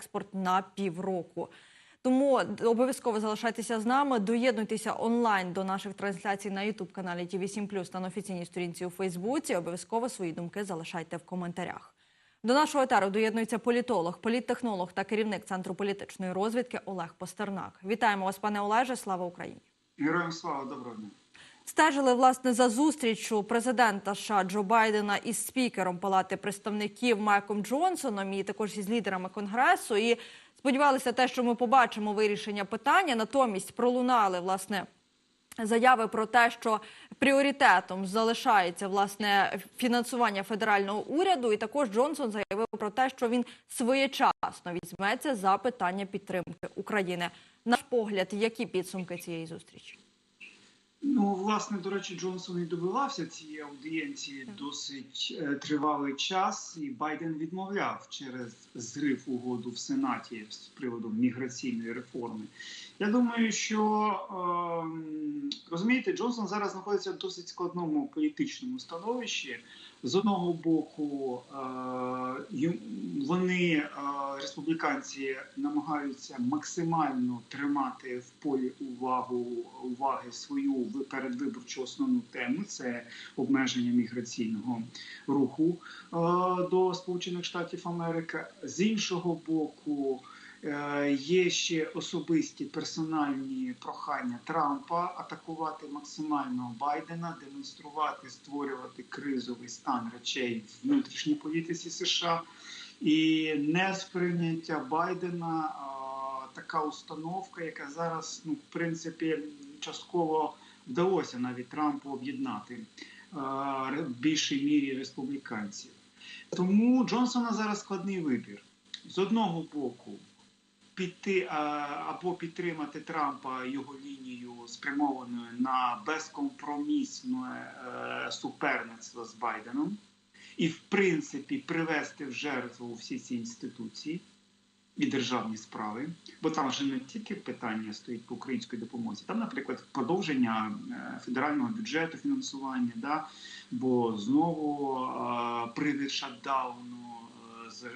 експорт на півроку. Тому обов'язково залишайтеся з нами. Доєднуйтеся онлайн до наших трансляцій на youtube каналі ТІВІ 7 та на офіційній сторінці у Фейсбуці. Обов'язково свої думки залишайте в коментарях. До нашого етеру доєднується політолог, політтехнолог та керівник центру політичної розвідки Олег Постернак. Вітаємо вас, пане Олеже. Слава Україні! Героям слава доброго дня. Стежили власне за зустрічю президента США Джо Байдена із спікером Палати представників Майком Джонсоном і також із лідерами конгресу. І сподівалися, те, що ми побачимо вирішення питання. Натомість пролунали власне. Заяви про те, що пріоритетом залишається власне фінансування федерального уряду, і також Джонсон заявив про те, що він своєчасно візьметься за питання підтримки України. Наш погляд, які підсумки цієї зустрічі? Ну, власне, до речі, Джонсон і добивався цієї аудієнції досить е, тривалий час, і Байден відмовляв через зрив угоду в Сенаті з приводу міграційної реформи. Я думаю, що е, розумієте, Джонсон зараз знаходиться в досить складному політичному становищі. З одного боку, е, вони, е, республіканці, намагаються максимально тримати в полі увагу уваги свою передвиборчу основну тему це обмеження міграційного руху е, до Сполучених Штатів Америки. З іншого боку, є ще особисті персональні прохання Трампа атакувати максимально Байдена, демонструвати, створювати кризовий стан речей в внутрішній політиці США. І несприйняття Байдена така установка, яка зараз, ну, в принципі, частково вдалося навіть Трампу об'єднати в більшій мірі республіканців. Тому Джонсона зараз складний вибір. З одного боку, піти або підтримати Трампа його лінію спрямованою на безкомпромісне е, суперництво з Байденом і, в принципі, привести в жертву всі ці інституції і державні справи, бо там вже не тільки питання стоїть по українській допомозі, там, наприклад, продовження е, федерального бюджету фінансування, да, бо знову е, привід шатдауну з-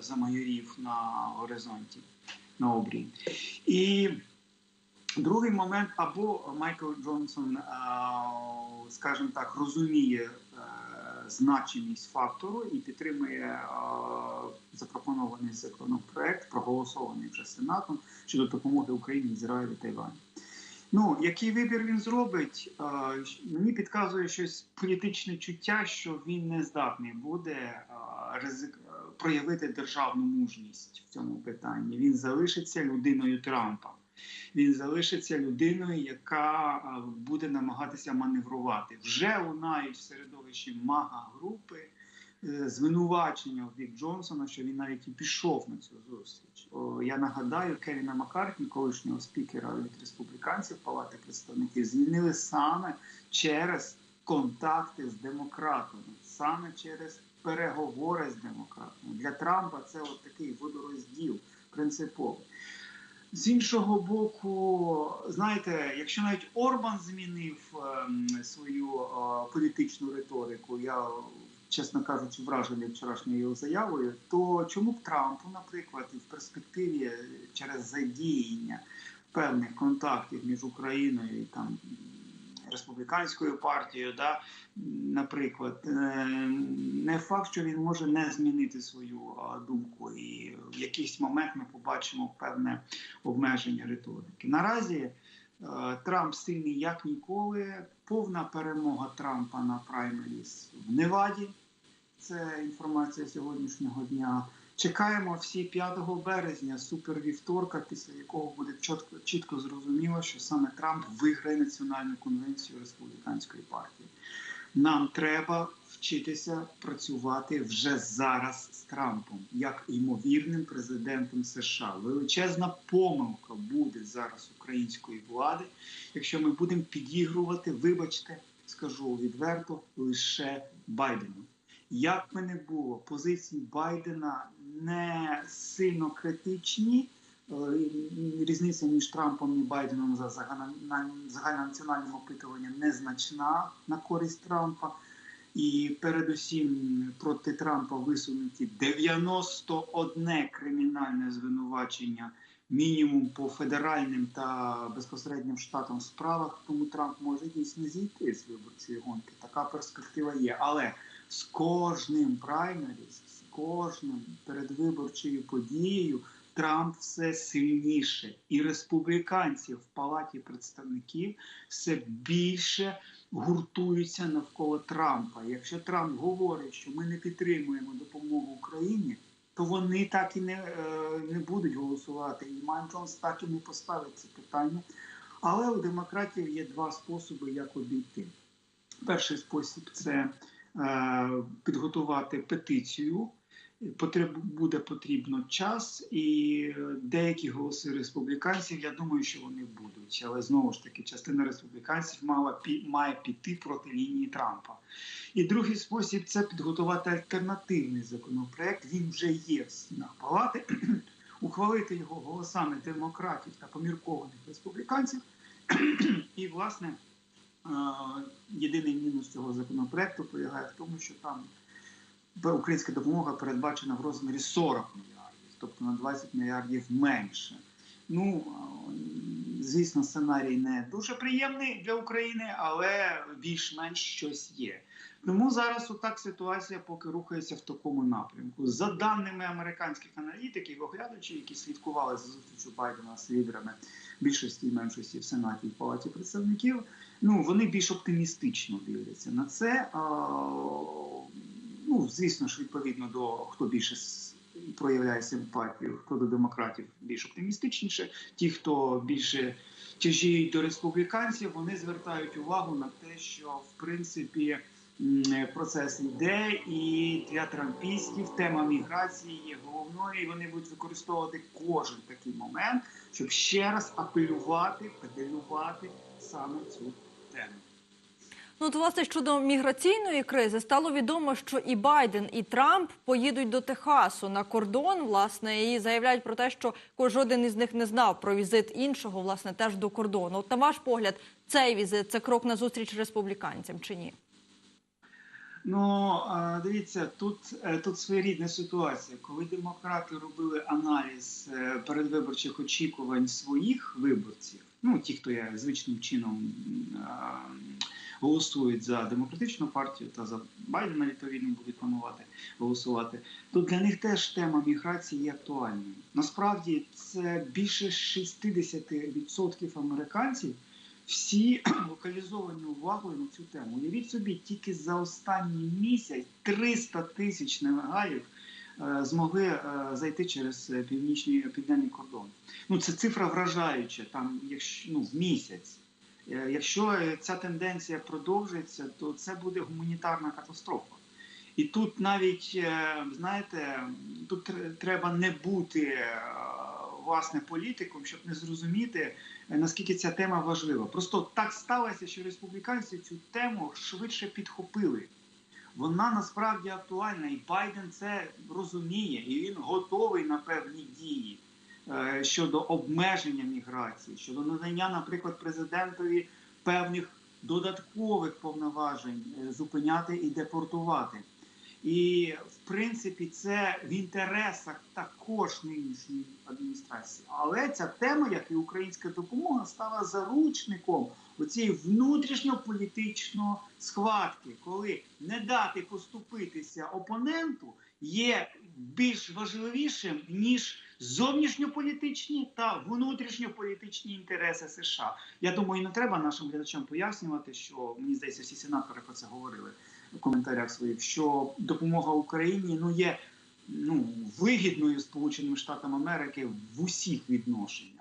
замайорів на горизонті, на обрії. І Другий момент, або Майкл Джонсон, скажімо так, розуміє е, значимість фактору і підтримує е, запропонований законопроект, проголосований вже Сенатом щодо допомоги Україні, Ізраїлю та Івані. Ну, який вибір він зробить, е, мені підказує щось політичне чуття, що він не здатний буде ризик проявити державну мужність в цьому питанні. Він залишиться людиною Трампа він залишиться людиною, яка буде намагатися маневрувати. Вже лунають в середовищі мага групи е, звинувачення в бік Джонсона, що він навіть і пішов на цю зустріч. Я нагадаю, Кевіна Маккартні, колишнього спікера від республіканців Палати представників, звільнили саме через контакти з демократами, саме через переговори з демократами. Для Трампа це от такий водорозділ принциповий. З іншого боку, знаєте, якщо навіть Орбан змінив ем, свою е, політичну риторику, я, чесно кажучи, вражений вчорашньою його заявою, то чому б Трампу, наприклад, і в перспективі через задіяння певних контактів між Україною і там республіканською партією, да, наприклад, е, не факт, що він може не змінити свою думку, і в якийсь момент ми побачимо певне обмеження риторики. Наразі е, Трамп сильний як ніколи. Повна перемога Трампа на праймеріс в Неваді. Це інформація сьогоднішнього дня. Чекаємо всі 5 березня, супервівторка, після якого буде чітко, чітко зрозуміло, що саме Трамп виграє національну конвенцію республіканської партії. Нам треба вчитися працювати вже зараз з Трампом, як ймовірним президентом США. Величезна помилка буде зараз української влади, якщо ми будемо підігрувати, вибачте, скажу відверто, лише Байдену. Як би не було, позиції Байдена не сильно критичні. Е, Різниця між Трампом і Байденом за загальнонаціональним опитуванням незначна на користь Трампа. І передусім проти Трампа висунуті 91 кримінальне звинувачення, мінімум по федеральним та безпосереднім штатам справах. Тому Трамп може дійсно зійти з виборчої гонки. Така перспектива є. Але з кожним праймеріс, з кожним передвиборчою подією Трамп все сильніше, і республіканці в палаті представників все більше гуртуються навколо Трампа. Якщо Трамп говорить, що ми не підтримуємо допомогу Україні, то вони так і не, е, не будуть голосувати. І Майк Джонс так і не поставить це питання. Але у демократів є два способи, як обійти. Перший спосіб це підготувати петицію. Потреб буде потрібно час, і е, деякі голоси республіканців, я думаю, що вони будуть. Але знову ж таки, частина республіканців мала пі- має піти проти лінії Трампа. І другий спосіб це підготувати альтернативний законопроект. Він вже є в стінах палати. Ухвалити його голосами демократів та поміркованих республіканців. І, власне, е, єдиний мінус цього законопроекту полягає в тому, що там українська допомога передбачена в розмірі 40 мільярдів, тобто на 20 мільярдів менше. Ну, звісно, сценарій не дуже приємний для України, але більш-менш щось є. Тому зараз отак ситуація поки рухається в такому напрямку. За даними американських аналітиків, оглядачів, які слідкували за зустрічю Байдена з лідерами більшості і меншості в Сенаті і Палаті представників, ну вони більш оптимістично дивляться на це. Ну, звісно ж, відповідно до хто більше проявляє симпатію, хто до демократів більш оптимістичніше, ті, хто більше тяжіють до республіканців, вони звертають увагу на те, що в принципі процес йде, і для трампістів тема міграції є головною, і вони будуть використовувати кожен такий момент, щоб ще раз апелювати, педалювати саме цю тему. Ну, от, власне, щодо міграційної кризи стало відомо, що і Байден, і Трамп поїдуть до Техасу на кордон, власне, і заявляють про те, що жоден із них не знав про візит іншого, власне, теж до кордону. От на ваш погляд, цей візит це крок на зустріч республіканцям чи ні? Ну дивіться, тут, е, тут своєрідна ситуація. Коли демократи робили аналіз е, передвиборчих очікувань своїх виборців, ну ті, хто є звичним чином голосують за демократичну партію та за Байдена, відповідно будуть планувати голосувати, то для них теж тема міграції є актуальною. Насправді це більше 60% американців всі локалізовані увагою на цю тему. Уявіть собі, тільки за останній місяць 300 тисяч нелегалів змогли е, зайти через е, північний південний кордон. Ну це цифра вражаюча. Там, якщо ну в місяць. Е, Якщо е, ця тенденція продовжиться, то це буде гуманітарна катастрофа. І тут навіть е, знаєте, тут треба не бути е, власне політиком, щоб не зрозуміти, е, наскільки ця тема важлива. Просто так сталося, що республіканці цю тему швидше підхопили. Вона насправді актуальна, і Байден це розуміє, і він готовий на певні дії е, щодо обмеження міграції, щодо надання, наприклад, президентові певних додаткових повноважень е, зупиняти і депортувати. І в принципі це в інтересах також нинішньої адміністрації. Але ця тема, як і українська допомога, стала заручником оцієї внутрішньополітичної схватки, коли не дати поступитися опоненту є більш важливішим ніж зовнішньополітичні та внутрішньополітичні інтереси США. Я думаю, не треба нашим глядачам пояснювати, що мені здається, всі сенатори про це говорили в коментарях своїх, що допомога Україні ну є ну вигідною Сполученим Штатам Америки в усіх відношеннях.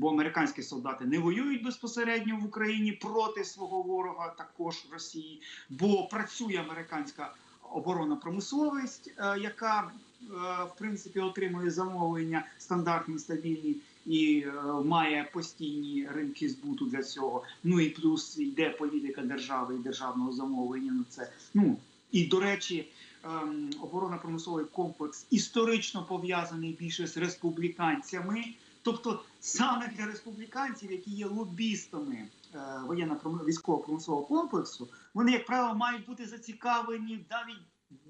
Бо американські солдати не воюють безпосередньо в Україні проти свого ворога, також Росії, бо працює американська оборонна промисловість, е, яка е, в принципі отримує замовлення стандартні, стабільні і е, має постійні ринки збуту для цього. Ну і плюс йде політика держави і державного замовлення на це. Ну і до речі, ем, оборонно-промисловий комплекс історично пов'язаний більше з республіканцями. Тобто саме для республіканців, які є лобістами е, воєнно військово-промислового комплексу, вони, як правило, мають бути зацікавлені навіть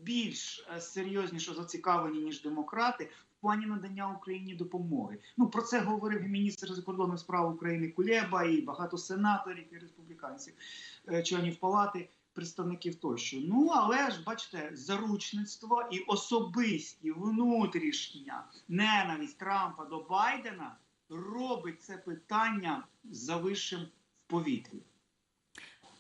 більш е, серйозніше зацікавлені ніж демократи в плані надання Україні допомоги. Ну про це говорив і міністр закордонних справ України Кулеба, і багато сенаторів і республіканців, е, членів палати. Представників тощо. Ну але ж бачите, заручництво і особисті внутрішня ненависть Трампа до Байдена робить це питання завищим в повітрі.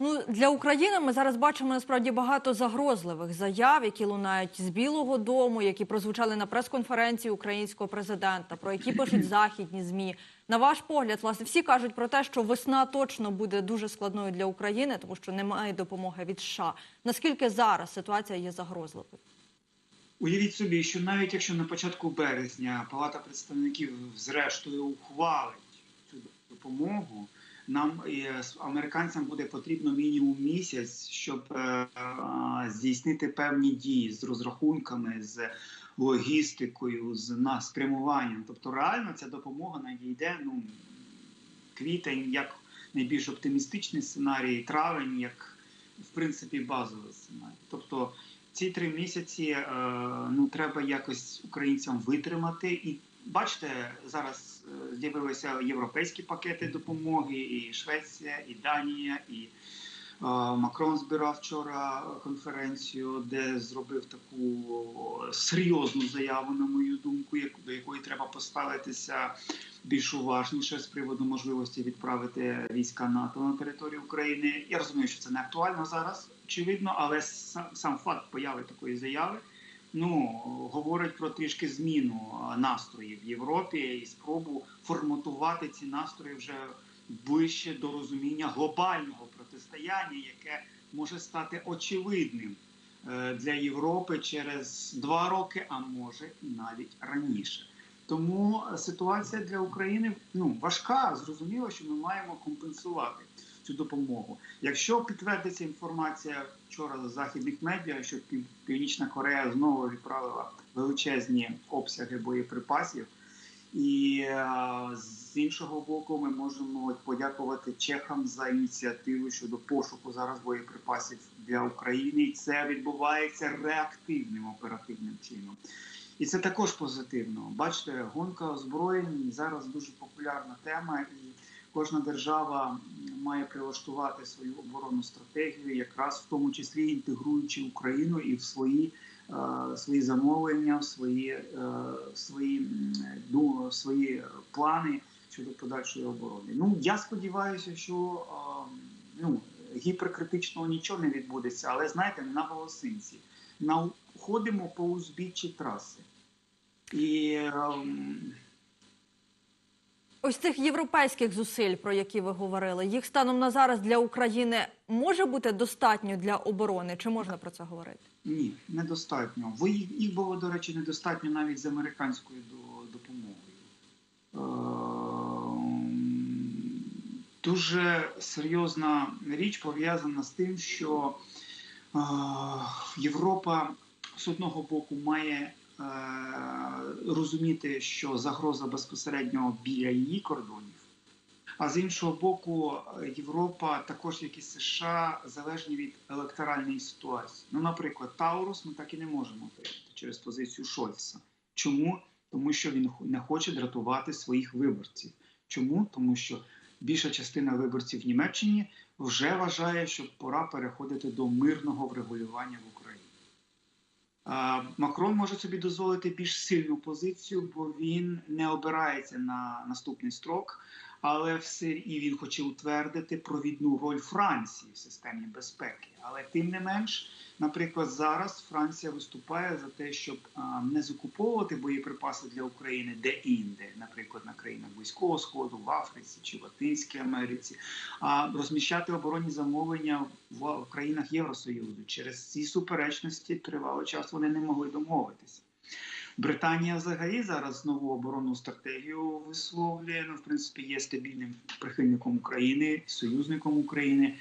Ну для України ми зараз бачимо насправді багато загрозливих заяв, які лунають з Білого Дому, які прозвучали на прес-конференції українського президента, про які пишуть західні змі. На ваш погляд, власне, всі кажуть про те, що весна точно буде дуже складною для України, тому що немає допомоги від США. Наскільки зараз ситуація є загрозливою? Уявіть собі, що навіть якщо на початку березня Палата представників зрештою ухвалить цю допомогу, нам е, американцям буде потрібно мінімум місяць, щоб е, е, здійснити певні дії з розрахунками, з логістикою, з спрямуванням. Тобто, реально ця допомога надійде ну квітень як найбільш оптимістичний сценарій, травень як в принципі базовий сценарій. Тобто ці три місяці ну треба якось українцям витримати. І бачите, зараз е, з'явилися європейські пакети допомоги, і Швеція, і Данія, і е, Макрон збирав вчора конференцію, де зробив таку серйозну заяву, на мою думку, до якої треба поставитися більш уважніше з приводу можливості відправити війська НАТО на територію України. Я розумію, що це не актуально зараз, очевидно, але сам, сам факт появи такої заяви ну говорить про трішки зміну настроїв в Європі і спробу форматувати ці настрої вже ближче до розуміння глобального протистояння, яке може стати очевидним е, для Європи через два роки, а може і навіть раніше. Тому ситуація для України ну важка. Зрозуміло, що ми маємо компенсувати цю допомогу. Якщо підтвердиться інформація вчора з західних медіа, що Північна Корея знову відправила величезні обсяги боєприпасів, і е, з іншого боку, ми можемо подякувати чехам за ініціативу щодо пошуку зараз боєприпасів для України. І це відбувається реактивним оперативним чином. І це також позитивно. Бачите, гонка озброєнь зараз дуже популярна тема, і кожна держава має прилаштувати свою оборонну стратегію, якраз в тому числі інтегруючи Україну і в свої, е, свої замовлення, в свої, е, свої, ну, свої плани щодо подальшої оборони. Ну я сподіваюся, що е, ну, гіперкритичного нічого не відбудеться, але знаєте, на волосинці. На ходимо по узбіччі траси. І ем, Ось цих європейських зусиль, про які ви говорили, їх станом на зараз для України може бути достатньо для оборони? Чи можна про це говорити? ні, недостатньо. Ви їх було, до речі, недостатньо навіть з американською допомогою. Ем, Дуже серйозна річ пов'язана з тим, що е, Європа з одного боку має е, розуміти, що загроза безпосередньо біля її кордонів. А з іншого боку, е, Європа, також як і США, залежні від електоральної ситуації. Ну, наприклад, Таурус ми так і не можемо прийняти через позицію Шольца. Чому? Тому що він не хоче дратувати своїх виборців. Чому? Тому що більша частина виборців в Німеччині вже вважає, що пора переходити до мирного врегулювання в Україні. А, Макрон може собі дозволити більш сильну позицію, бо він не обирається на наступний строк, але все і він хоче утвердити провідну роль Франції в системі безпеки. Але тим не менш, наприклад, зараз Франція виступає за те, щоб не закуповувати боєприпаси для України де-інде, наприклад, на країнах Близького Сходу, в Африці чи в Латинській Америці, а розміщати оборонні замовлення в країнах Євросоюзу. Через ці суперечності тривалий час вони не могли домовитися. Британія взагалі зараз нову оборонну стратегію висловлює. Ну, в принципі, є стабільним прихильником України, союзником України.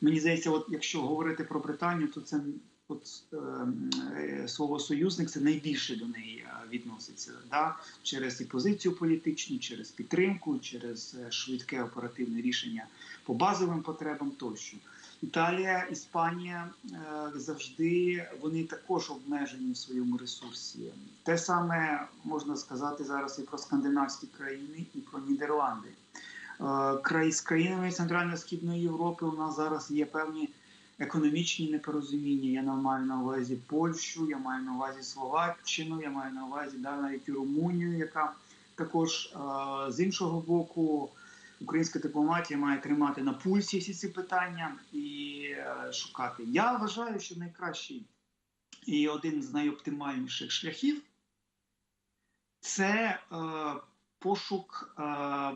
Мені здається, от якщо говорити про Британію, то це от ем, е, слово союзник це найбільше до неї е, відноситься. Да? Через і позицію політичну, через підтримку, через е, швидке оперативне рішення по базовим потребам тощо. Італія, Іспанія е, завжди вони також обмежені в своєму ресурсі. Те саме можна сказати зараз і про скандинавські країни, і про Нідерланди. Е, Край з країнами Центрально-Східної Європи у нас зараз є певні економічні непорозуміння. Я маю на увазі Польщу, я маю на увазі Словаччину, я маю на увазі да, навіть і Румунію, яка також е, з іншого боку. Українська дипломатія має тримати на пульсі всі ці питання і е, шукати. Я вважаю, що найкращий і один з найоптимальніших шляхів це е, пошук е,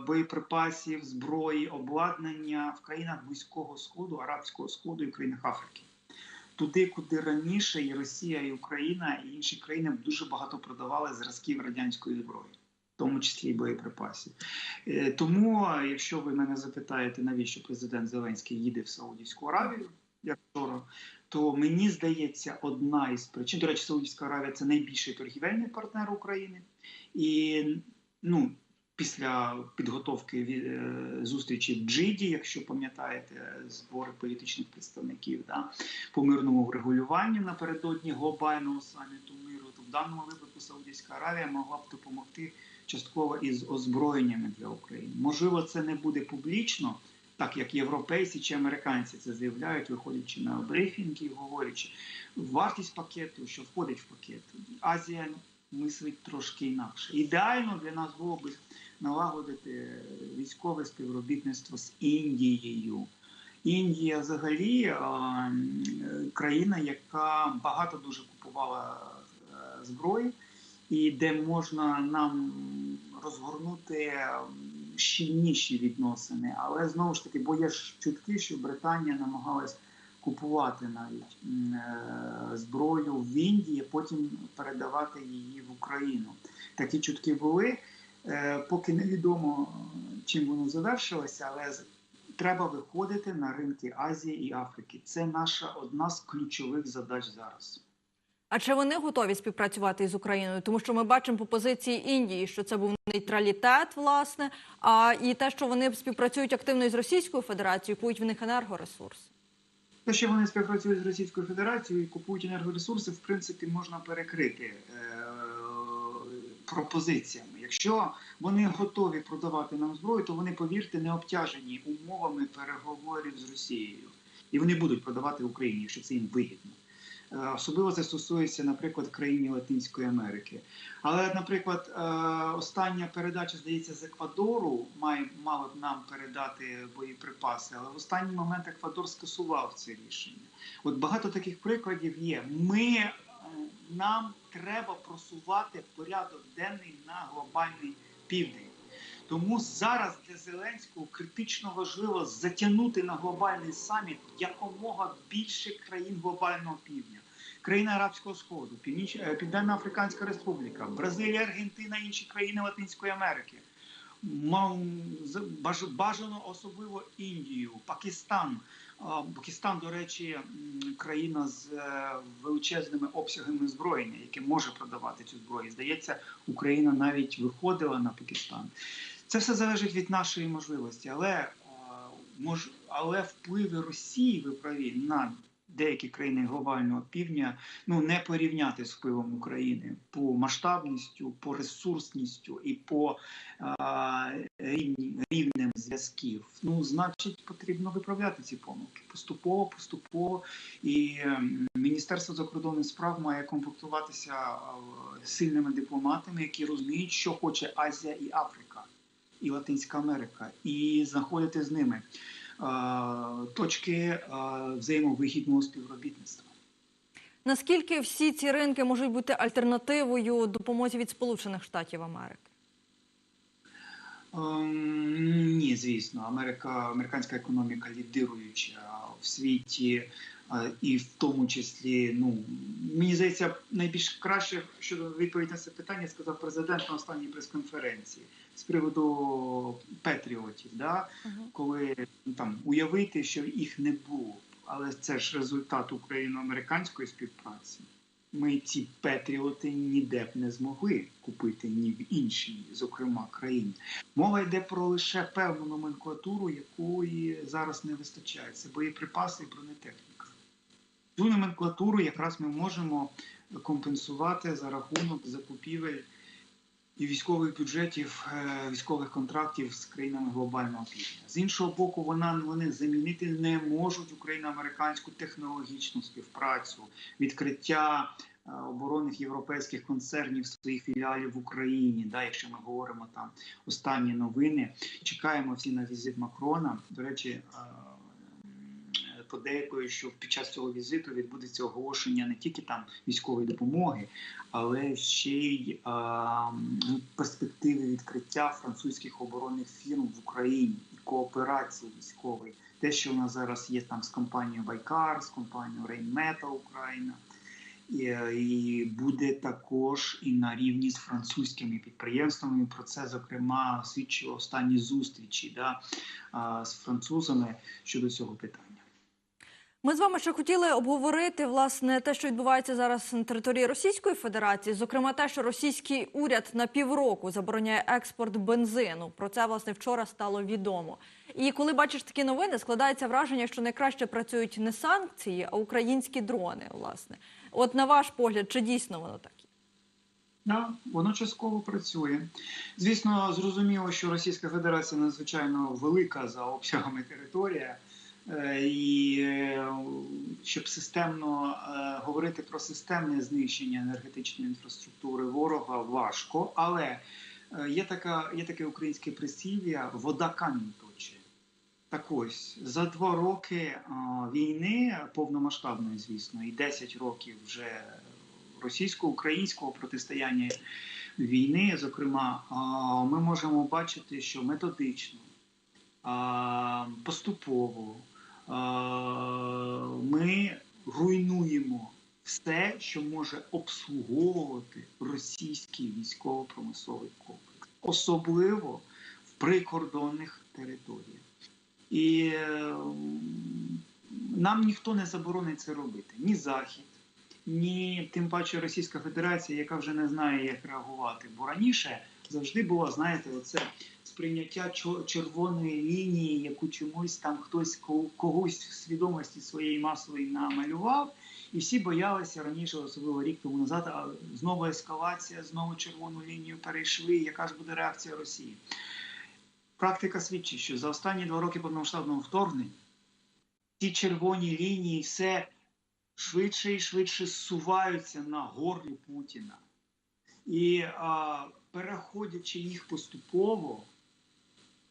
боєприпасів, зброї, обладнання в країнах Близького Сходу, Арабського Сходу і країнах Африки. Туди, куди раніше і Росія, і Україна, і інші країни дуже багато продавали зразків радянської зброї, тому числі і боєприпасів. Е, Тому, якщо ви мене запитаєте, навіщо президент Зеленський їде в Саудівську Аравію, як вчора, то мені здається, одна із причин, до речі, Саудівська Аравія це найбільший торгівельний партнер України. І ну, після підготовки е, зустрічі в Джиді, якщо пам'ятаєте, збори політичних представників да, по мирному врегулюванню напередодні глобального саміту миру, то в даному випадку Саудівська Аравія могла б допомогти частково із озброєннями для України. Можливо, це не буде публічно, так як європейці чи американці це заявляють, виходячи на брифінги, і говорячи вартість пакету, що входить в пакет. Азія мислить трошки інакше. Ідеально для нас було би налагодити військове співробітництво з Індією. Індія взагалі е, країна, яка багато дуже купувала е, зброї, і де можна нам розгорнути щільніші відносини. Але знову ж таки, бо є ж чутки, що Британія намагалась купувати навіть е, зброю в Індії, потім передавати її в Україну. Такі чутки були. Е, Поки невідомо, чим воно завершилося, але треба виходити на ринки Азії і Африки. Це наша одна з ключових задач зараз. А чи вони готові співпрацювати із Україною? Тому що ми бачимо по позиції Індії, що це був нейтралітет, власне, а і те, що вони співпрацюють активно із Російською Федерацією, купують в них енергоресурси. Те, що вони співпрацюють з Російською Федерацією і купують енергоресурси, в принципі, можна перекрити е, пропозиціями. Якщо вони готові продавати нам зброю, то вони, повірте, не обтяжені умовами переговорів з Росією. І вони будуть продавати Україні, якщо це їм вигідно. Е, Особливо це стосується, наприклад, країні Латинської Америки. Але, наприклад, е, остання передача, здається, з Еквадору має мало нам передати боєприпаси, але в останній момент Еквадор скасував це рішення. От багато таких прикладів є. Ми е, нам треба просувати порядок денний на глобальний південь. Тому зараз для Зеленського критично важливо затягнути на глобальний саміт якомога більше країн глобального півдня. Країни Арабського Сходу, Північ... е, Південна Африканська Республіка, Бразилія, Аргентина, інші країни Латинської Америки. Бажано особливо Індію, Пакистан. Пакистан, до речі, країна з е, величезними обсягами зброєння, яке може продавати цю зброю. Здається, Україна навіть виходила на Пакистан. Це все залежить від нашої можливості, але, е, мож, але впливи Росії, ви праві, на деякі країни глобального півдня ну не порівняти з впливом України по масштабністю, по ресурсністю і по е, рівні, рівнем зв'язків. Ну, значить, потрібно виправляти ці помилки поступово, поступово. І Міністерство закордонних справ має комплектуватися е, сильними дипломатами, які розуміють, що хоче Азія і Африка, і Латинська Америка, і знаходити з ними точки взаємовигідного співробітництва. Наскільки всі ці ринки можуть бути альтернативою допомозі від Сполучених Штатів Америки? Ем, Ні, звісно, Америка, американська економіка лідируюча в світі, е, і в тому числі, ну мені здається, найбільш краще щодо відповіді на це питання сказав президент на останній прес-конференції з приводу патріотів, да? коли ну, там уявити, що їх не було. але це ж результат україно-американської співпраці. Ми ці Петріоти ніде б не змогли купити ні в іншій, зокрема, країні. Мова йде про лише певну номенклатуру, якої зараз не вистачає. Це боєприпаси і бронетехніка. Цю номенклатуру якраз ми можемо компенсувати за рахунок закупівель і військових бюджетів, е, військових контрактів з країнами глобального півдня. З іншого боку, вона вони замінити не можуть україно-американську технологічну співпрацю, відкриття е, оборонних європейських концернів своїх філіалів в Україні. Да, якщо ми говоримо там останні новини, чекаємо всі на візит Макрона. До речі. Подейкою, що під час цього візиту відбудеться оголошення не тільки там військової допомоги, але ще й а, перспективи відкриття французьких оборонних фірм в Україні і кооперації військової. Те, що у нас зараз є там з компанією Байкар, з компанією Rheinmetall Україна. І буде також і на рівні з французькими підприємствами. Про це зокрема свідчили останні зустрічі да, з французами щодо цього питання. Ми з вами ще хотіли обговорити власне те, що відбувається зараз на території Російської Федерації, зокрема те, що російський уряд на півроку забороняє експорт бензину. Про це власне вчора стало відомо. І коли бачиш такі новини, складається враження, що найкраще працюють не санкції, а українські дрони. Власне, от на ваш погляд, чи дійсно воно так? Да, воно частково працює. Звісно, зрозуміло, що Російська Федерація надзвичайно велика за обсягами територія, і е, щоб системно е, говорити про системне знищення енергетичної інфраструктури ворога важко, але е, є така, є таке українське прислів'я вода камінь точить. Так ось за два роки війни повномасштабної, звісно, і 10 років вже російсько-українського протистояння війни, зокрема, ми можемо бачити, що методично, поступово ми руйнуємо все, що може обслуговувати російський військово-промисловий комплекс, особливо в прикордонних територіях. І е, нам ніхто не заборонить це робити. Ні Захід, ні тим паче Російська Федерація, яка вже не знає, як реагувати. Бо раніше завжди було, знаєте, оце сприйняття червоної лінії, яку чомусь там хтось когось в свідомості своєї масової намалював. І всі боялися раніше, особливо рік тому назад, а знову ескалація, знову червону лінію перейшли. Яка ж буде реакція Росії? Практика свідчить, що за останні два роки повномасштабного вторгнення ці червоні лінії все швидше і швидше зсуваються на горлі Путіна. І а, переходячи їх поступово,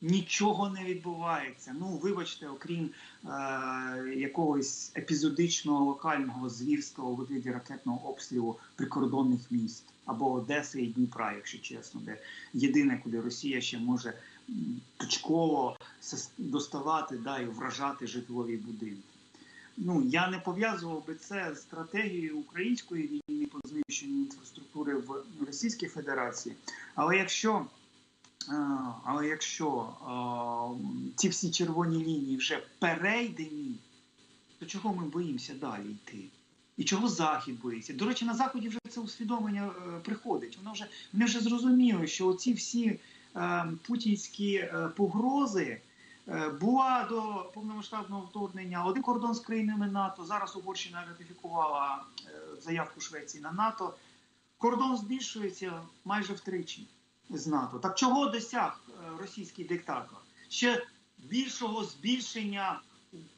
нічого не відбувається. Ну, вибачте, окрім е, якогось епізодичного локального звірства у вигляді ракетного обстрілу прикордонних міст або Одеси і Дніпра, якщо чесно, де єдине, куди Росія ще може точково доставати да, і вражати житлові будинки. Ну я не пов'язував би це з стратегією української війни по знищенню інфраструктури в Російській Федерації. Але якщо, але якщо е, ці всі червоні лінії вже перейдені, то чого ми боїмося далі йти? І чого Захід боїться? До речі, на Заході вже це усвідомлення е, приходить. Воно вже вони вже зрозуміли, що оці всі е, путінські е, погрози. Е, Була до повномасштабного вторгнення один кордон з країнами НАТО. Зараз Угорщина ратифікувала е, заявку Швеції на НАТО. Кордон збільшується майже втричі з НАТО. Так чого досяг е, російський диктатор? Ще більшого збільшення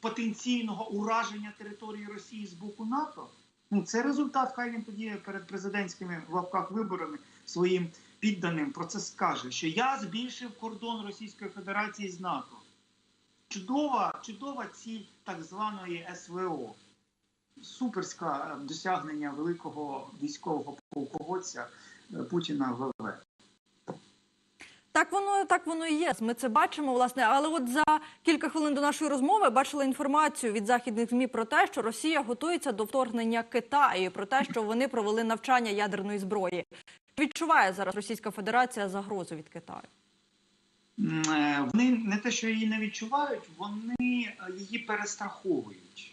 потенційного ураження території Росії з боку НАТО? Ну це результат. Хай він тоді перед президентськими в лапках виборами своїм підданим про це скаже, що я збільшив кордон Російської Федерації з НАТО. Чудова, чудова ціль так званої СВО. Суперське досягнення великого військового полководця е, Путіна ВВ. Так воно так воно і є. Ми це бачимо, власне. Але от за кілька хвилин до нашої розмови бачила інформацію від західних змі про те, що Росія готується до вторгнення Китаю, про те, що вони провели навчання ядерної зброї. Відчуває зараз Російська Федерація загрозу від Китаю. Е, Вони не те, що її не відчувають, вони е, її перестраховують.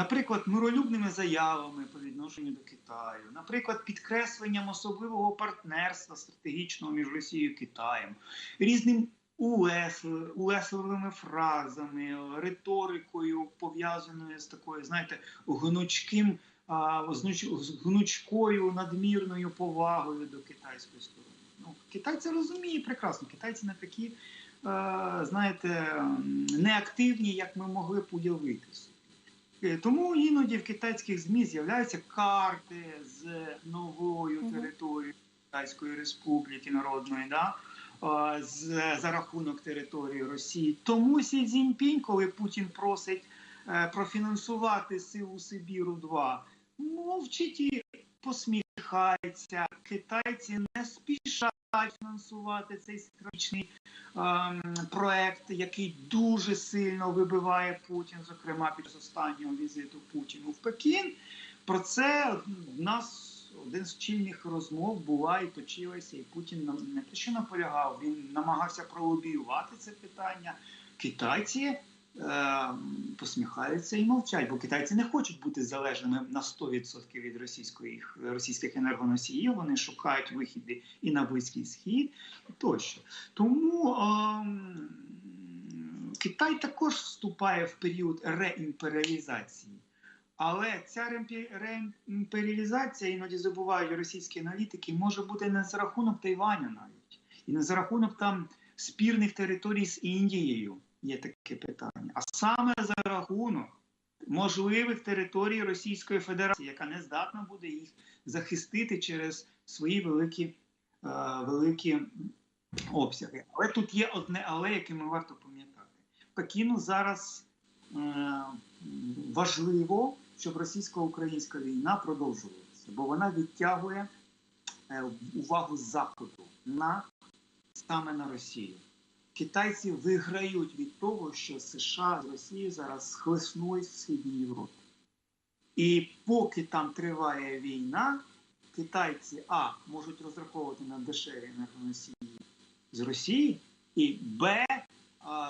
Наприклад, миролюбними заявами по відношенню до Китаю, наприклад, підкресленням особливого партнерства стратегічного між Росією і Китаєм, різним улесливими фразами, риторикою, пов'язаною з такою, знаєте, гнучким, гнучкою надмірною повагою до китайської сторони. Ну, китайці розуміють прекрасно, китайці не такі, знаєте, неактивні, як ми могли б уявити собі. Е, Тому іноді в китайських ЗМІ з'являються карти з новою територією Китайської Республіки Народної, да? з, за рахунок території Росії. Тому Сі Цзіньпінь, коли Путін просить е, профінансувати силу Сибіру 2 мовчить і посміхається. Китайці не спішать фінансувати цей стратегічний ем, проект, який дуже сильно вибиває Путін, зокрема під останнього візиту Путіну в Пекін. Про це в нас один з чільних розмов була і точилася, і Путін не те, що наполягав, він намагався пролобіювати це питання. Китайці посміхаються і мовчать, бо китайці не хочуть бути залежними на 100% від російської російських енергоносіїв. Вони шукають вихіди і на близький схід, тощо. Тому ем, Китай також вступає в період реімперіалізації. Але ця реімперіалізація, іноді забувають російські аналітики, може бути не за рахунок Тайваню навіть. І не за рахунок там спірних територій з Індією є таке питання. А саме за рахунок можливих територій Російської Федерації, яка не здатна буде їх захистити через свої великі, е, великі обсяги. Але тут є одне але, яке ми варто пам'ятати. Пекіну зараз е, важливо, щоб російсько-українська війна продовжувалася, бо вона відтягує е, увагу Заходу на саме на Росію. Китайці виграють від того, що США з Росією зараз схлеснулись в Східній Європі. І поки там триває війна, китайці А можуть розраховувати на дешеві енергоносії з Росії, і Б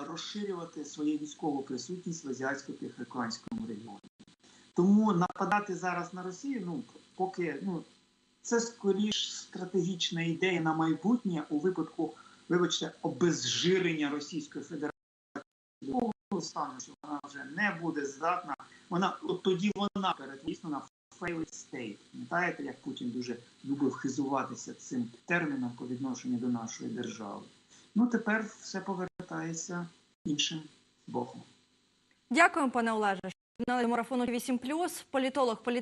розширювати свою військову присутність в азіатсько-тихоокеанському регіоні. Тому нападати зараз на Росію, ну поки ну це скоріш стратегічна ідея на майбутнє у випадку, вибачте, обезжирення Російської Федерації до стану, що вона вже не буде здатна. Вона от тоді вона перетвісна на failed state. Пам'ятаєте, як Путін дуже любив хизуватися цим терміном по відношенню до нашої держави. Ну тепер все повертається іншим боком. Дякуємо, пане Олеже. На марафону 8+. Політолог, політичний